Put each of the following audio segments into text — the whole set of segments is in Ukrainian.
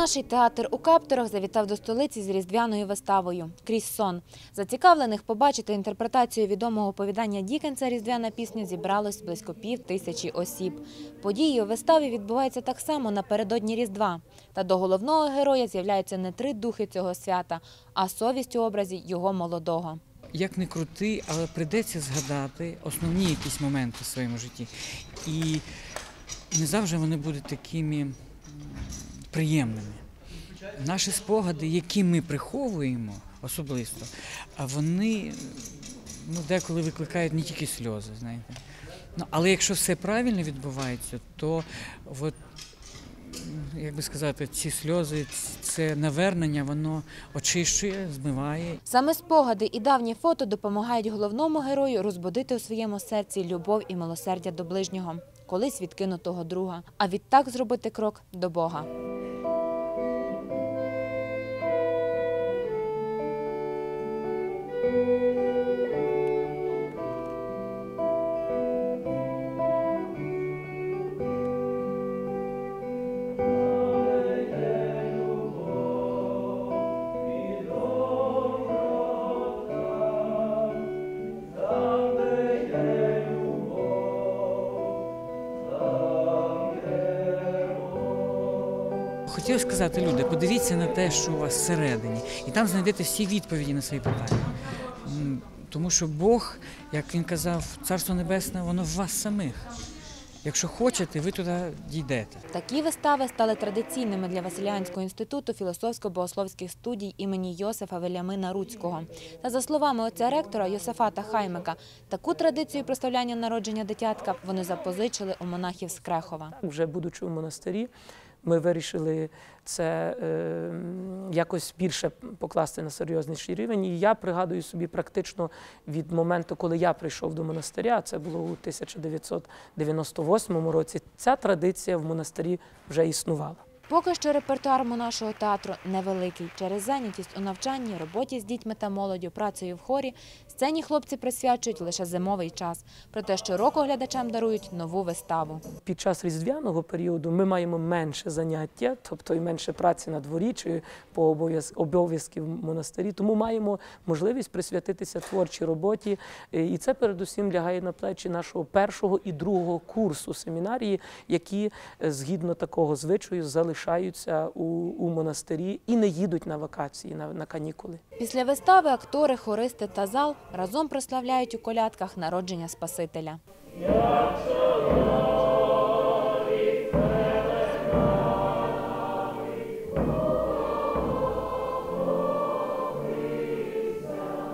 Монаший театр у Капторах завітав до столиці з різдвяною виставою Крізь сон. Зацікавлених побачити інтерпретацію відомого оповідання Дікенса Різдвяна пісня зібралось близько пів тисячі осіб. Події у виставі відбуваються так само напередодні Різдва. Та до головного героя з'являються не три духи цього свята, а совість у образі його молодого. як не крути, але прийдеться згадати основні якісь моменти в своєму житті. І не завжди вони будуть такими приємними. Наші спогади, які ми приховуємо особисто, вони ну, деколи викликають не тільки сльози, знаєте. Ну, але якщо все правильно відбувається, то от, як би сказати, ці сльози, це навернення, воно очищує, змиває Саме спогади і давні фото допомагають головному герою розбудити у своєму серці любов і милосердя до ближнього, колись відкинутого друга, а відтак зробити крок до Бога. Хотів сказати, люди, подивіться на те, що у вас всередині, і там знайдете всі відповіді на свої питання. Тому що Бог, як він казав, Царство Небесне, воно в вас самих. Якщо хочете, ви туди дійдете. Такі вистави стали традиційними для Василянського інституту філософсько-богословських студій імені Йосифа Велямина Руцького. Та за словами отця ректора Йосифата Хаймика, таку традицію прославляння народження дитятка вони запозичили у монахів з Крехова. Вже будучи у монастирі, ми вирішили це е, якось більше покласти на серйозніший рівень. І я пригадую собі практично від моменту, коли я прийшов до монастиря, це було у 1998 році. Ця традиція в монастирі вже існувала. Поки що репертуар монашого театру невеликий. Через зайнятість у навчанні, роботі з дітьми та молоддю, працею в хорі сцені хлопці присвячують лише зимовий час. Проте щороку глядачам дарують нову виставу. Під час різдвяного періоду ми маємо менше заняття, тобто і менше праці на дворі чи по обов'яз- обов'язків монастирі. Тому маємо можливість присвятитися творчій роботі. Е, І це передусім лягає на плечі нашого першого і другого курсу семінарії, які е, згідно такого звичаю залишаються у, у монастирі і не їдуть на вакації, на, на канікули. Після вистави актори, хористи та зал разом прославляють у колядках народження Спасителя.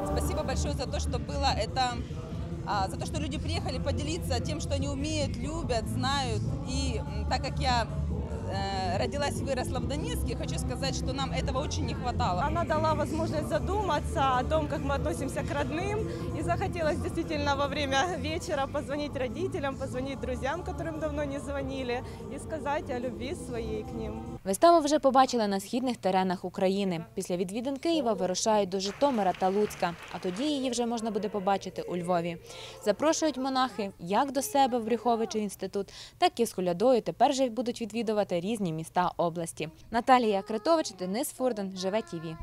Спасибо большое за то, что было это, а, за то, что люди приехали поделиться тем, что они умеют, любят, знают. И м, так как я э, родилась и выросла в Донецке, хочу сказать, что нам этого очень не хватало. Она дала возможность задуматься о том, как мы относимся к родным. И захотелось действительно во время вечера позвонить родителям, позвонить друзьям, которым давно не звонили, и сказать о любви своей к ним. Виставу вже побачили на східних теренах України. Після відвідин Києва вирушають до Житомира та Луцька, а тоді її вже можна буде побачити у Львові. Запрошують монахи як до себе в Брюховичі інститут, так і з колядою тепер же будуть відвідувати різні міста області. Наталія Критович, Денис Фурден, живе ТІВІ.